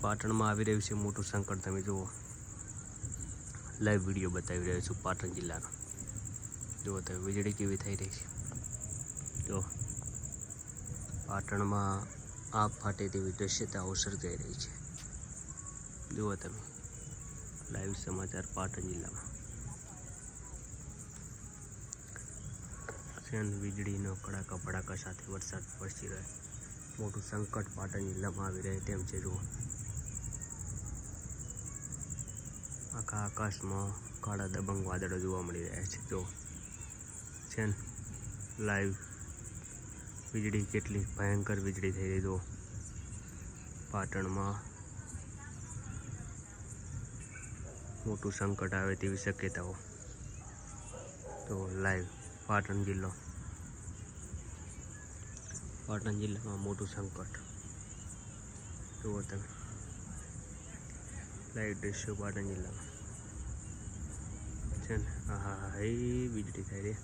પાટણમાં આવી રહ્યું છે મોટું સંકટ. તમે જુઓ. લાઈવ વીડિયો બતાવી રહ્યો છું પાટણ જિલ્લાનો. જુઓ તમે, વીજળી કેવી થઈ રહી છે. જો પાટણમાં આગ ફાટે તેવી દ્રશ્યતાઓ સર્જાઈ રહી છે. જુઓ તમે. લાઈવ સમાચાર પાટણ જિલ્લામાં. વીજળીનો કડાકા ભડાકા સાથે વરસાદ વરસી રહ્યો. મોટું સંકટ પાટણ જિલ્લામાં આવી રહે તેમ છે. જુઓ. આખા આકાશમાં કાળા દબંગ વાદળો જોવા મળી રહ્યા છે. જો છે ને લાઈવ વીજળી કેટલી ભયંકર વીજળી થઈ રહી, જો. પાટણમાં મોટું સંકટ આવે તેવી શક્યતાઓ. તો લાઈવ પાટણ જિલ્લો. પાટણ જિલ્લામાં મોટું સંકટ. જુઓ તમે. લાઈવ દ્રશ્યો પાટણ જિલ્લામાં. છે ને? હા હા એ વીજળી થઈ રહી